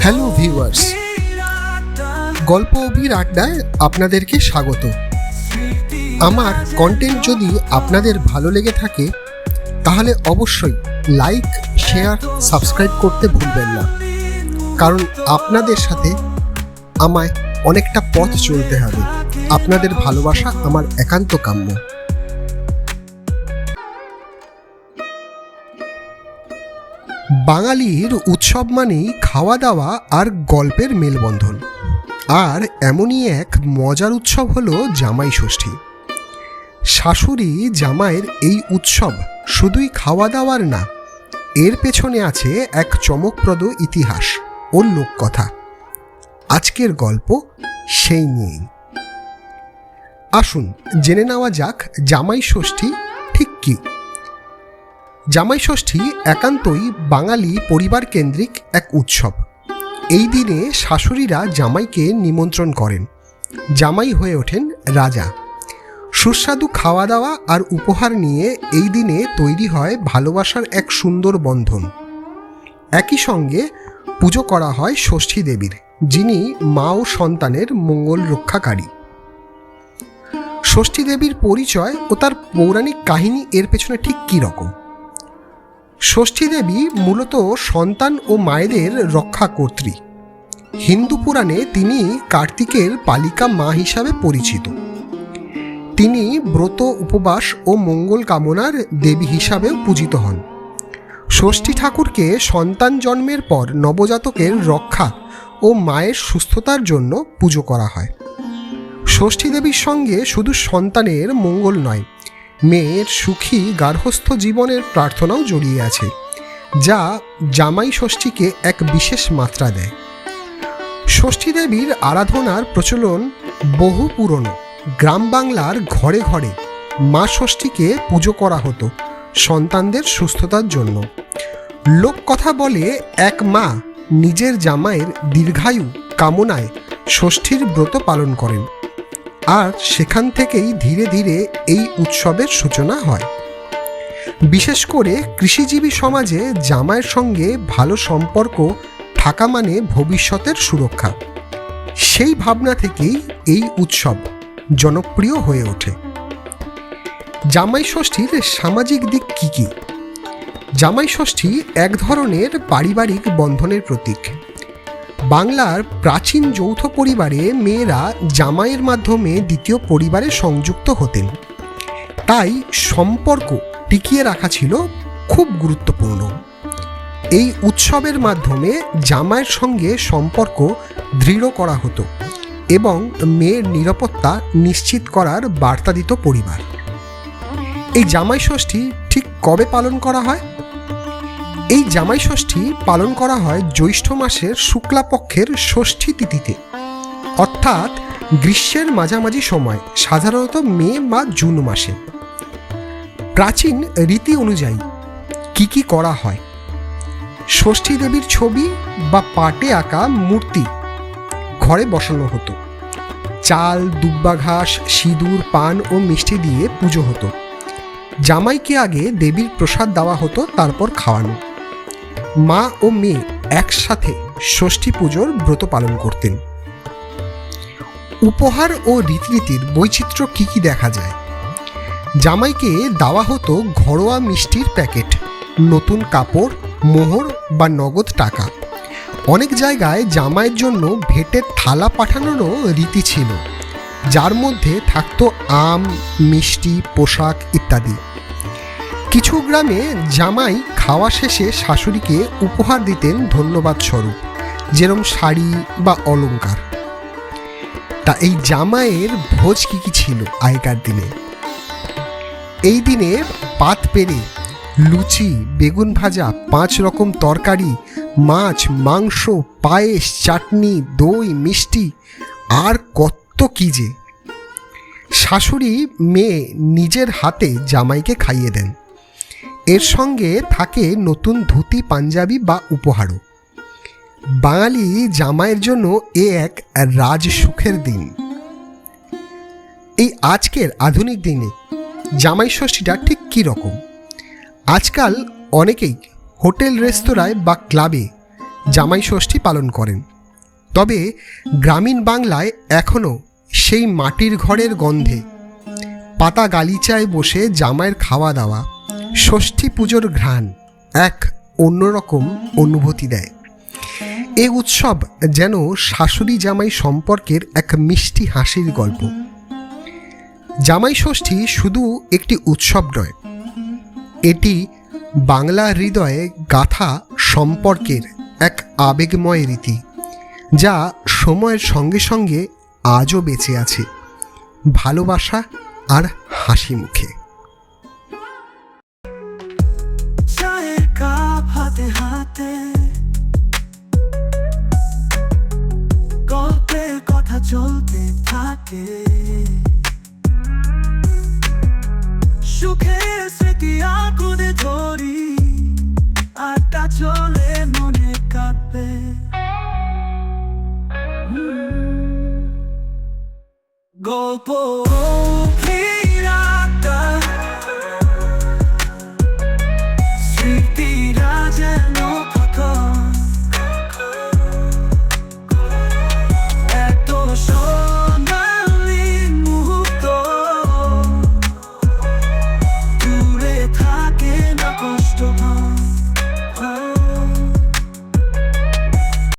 Hello viewers গল্প অভির আড্ডায় আপনাদেরকে স্বাগত। আমার কন্টেন্ট যদি আপনাদের ভালো লেগে থাকে, তাহলে অবশ্যই লাইক শেয়ার সাবস্ক্রাইব করতে ভুলবেন না। কারণ আপনাদের সাথে আমায় অনেকটা পথ চলতে হবে। আপনাদের ভালোবাসা আমার একান্ত কাম্য। বাঙালির উৎসব মানেই খাওয়া দাওয়া আর গল্পের মেলবন্ধন। আর এমনই এক মজার উৎসব হলো জামাই ষষ্ঠী। শাশুড়ি জামাইয়ের এই উৎসব শুধুই খাওয়া দাওয়ার না, এর পেছনে আছে এক চমকপ্রদ ইতিহাস ও লোককথা। আজকের গল্প সেই নিয়েই। আসুন, জেনে নেওয়া যাক জামাই ষষ্ঠী ঠিক কী? জামাই ষষ্ঠী একান্তই বাঙালি পরিবার কেন্দ্রিক এক উৎসব। এই দিনে শাশুড়িরা জামাইকে নিমন্ত্রণ করেন। জামাই হয়ে ওঠেন রাজা। সুস্বাদু খাওয়া দাওয়া আর উপহার নিয়ে এই দিনে তৈরি হয় ভালোবাসার এক সুন্দর বন্ধন। একই সঙ্গে পুজো করা হয় ষষ্ঠী দেবীর, যিনি মা ও সন্তানের মঙ্গল রক্ষাকারী। ষষ্ঠী দেবীর পরিচয় ও তার পৌরাণিক কাহিনী এর পেছনে ঠিক কী রকম? ষষ্ঠী দেবী মূলত সন্তান ও মায়েদের রক্ষা কর্ত্রী। হিন্দু পুরাণে তিনি কার্তিকের পালিকা মা হিসাবে পরিচিত। তিনি ব্রত, উপবাস ও মঙ্গল কামনার দেবী হিসাবেও পূজিত হন। ষষ্ঠী ঠাকুরকে সন্তান জন্মের পর নবজাতকের রক্ষা ও মায়ের সুস্থতার জন্য পুজো করা হয়। ষষ্ঠী দেবীর সঙ্গে শুধু সন্তানের মঙ্গল নয় মেয়ের সুখী গার্হস্থ জীবনের প্রার্থনাও জড়িয়ে আছে, যা জামাই ষষ্ঠীকে এক বিশেষ মাত্রা দেয়। ষষ্ঠী দেবীর আরাধনার প্রচলন বহু পুরনো। গ্রাম বাংলার ঘরে ঘরে মা ষষ্ঠীকে পুজো করা হতো সন্তানদের সুস্থতার জন্য। লোক কথা বলে এক মা নিজের জামাইয়ের দীর্ঘায়ু কামনায় ষষ্ঠীর ব্রত পালন করেন। আর সেখান থেকেই ধীরে ধীরে এই উৎসবের সূচনা হয়। বিশেষ করে কৃষিজীবী সমাজে জামাইয়ের সঙ্গে ভালো সম্পর্ক থাকা মানে ভবিষ্যতের সুরক্ষা। সেই ভাবনা থেকেই এই উৎসব জনপ্রিয় হয়ে ওঠে। জামাই ষষ্ঠীর সামাজিক দিক কী কী? জামাই ষষ্ঠী এক ধরনের পারিবারিক বন্ধনের প্রতীক। বাংলার প্রাচীন যৌথ পরিবারে মেয়েরা জামাইয়ের মাধ্যমে দ্বিতীয় পরিবারে সংযুক্ত হতেন। তাই সম্পর্ক টিকিয়ে রাখা ছিল খুব গুরুত্বপূর্ণ। এই উৎসবের মাধ্যমে জামাইয়ের সঙ্গে সম্পর্ক দৃঢ় করা হতো এবং মেয়ের নিরাপত্তা নিশ্চিত করার বার্তা দিত পরিবার। এই জামাই ষষ্ঠী ঠিক কবে পালন করা হয়? এই জামাই ষষ্ঠী পালন করা হয় জ্যৈষ্ঠ মাসের শুক্লাপক্ষের ষষ্ঠী তিথিতে। অর্থাৎ গ্রীষ্মের মাঝামাঝি সময়, সাধারণত মে বা জুন মাসে। প্রাচীন রীতি অনুযায়ী কি কি করা হয়? ষষ্ঠী দেবীর ছবি বা পাটে আঁকা মূর্তি ঘরে বসানো হতো। চাল, দুব্বা ঘাস, সিঁদুর, পান ও মিষ্টি দিয়ে পুজো হতো। জামাইকে আগে দেবীর প্রসাদ দেওয়া হতো, তারপর খাওয়ানো। মা ও মেয়ে একসাথে ষষ্ঠী পুজোর ব্রত পালন করতেন। উপহার ও রীতিনীতির বৈচিত্র্য কী কী দেখা যায়? জামাইকে দেওয়া হতো ঘরোয়া মিষ্টির প্যাকেট, নতুন কাপড়, মোহর বা নগদ টাকা। অনেক জায়গায় জামাইয়ের জন্য ভেটের থালা পাঠানোরও রীতি ছিল, যার মধ্যে থাকতো আম, মিষ্টি, পোশাক ইত্যাদি। কিছু গ্রামে জামাই খাওয়া শেষে শাশুড়িকে উপহার দিতেন ধন্যবাদ স্বরূপ, যেরম শাড়ি বা অলঙ্কার তা এই জামাইয়ের ভোজ কি কি ছিল আগেকার দিনে? এই দিনে পাত পেরে, লুচি, বেগুন ভাজা, পাঁচ রকম তরকারি, মাছ, মাংস, পায়েস, চাটনি, দই, মিষ্টি, আর কত কি যে। শাশুড়ি মেয়ে নিজের হাতে জামাইকে খাইয়ে দেন। এর সঙ্গে থাকে নতুন ধুতি, পাঞ্জাবি বা উপহারও। বাঙালি জামাইয়ের জন্য এ এক রাজ সুখের দিন। এই আজকের আধুনিক দিনে জামাই ষষ্ঠীটা ঠিক কী রকম? আজকাল অনেকেই হোটেল রেস্তোরাঁয় বা ক্লাবে জামাই ষষ্ঠী পালন করেন। তবে গ্রামীণ বাংলায় এখনও সেই মাটির ঘরের গন্ধে পাতা গালিচায় বসে জামাইয়ের খাওয়া দাওয়া ষষ্ঠী পুজোর ঘ্রাণ এক অন্যরকম অনুভূতি দেয়। এ উৎসব যেন শাশুড়ি জামাই সম্পর্কের এক মিষ্টি হাসির গল্প। জামাই ষষ্ঠী শুধু একটি উৎসব নয়, এটি বাংলা হৃদয়ে গাথা সম্পর্কের এক আবেগময় রীতি, যা সময়ের সঙ্গে সঙ্গে আজও বেঁচে আছে ভালোবাসা আর হাসি মুখে। স্মৃতি আগুনে ধরি? আড্ডা চলে মনে কাঁপে। গল্প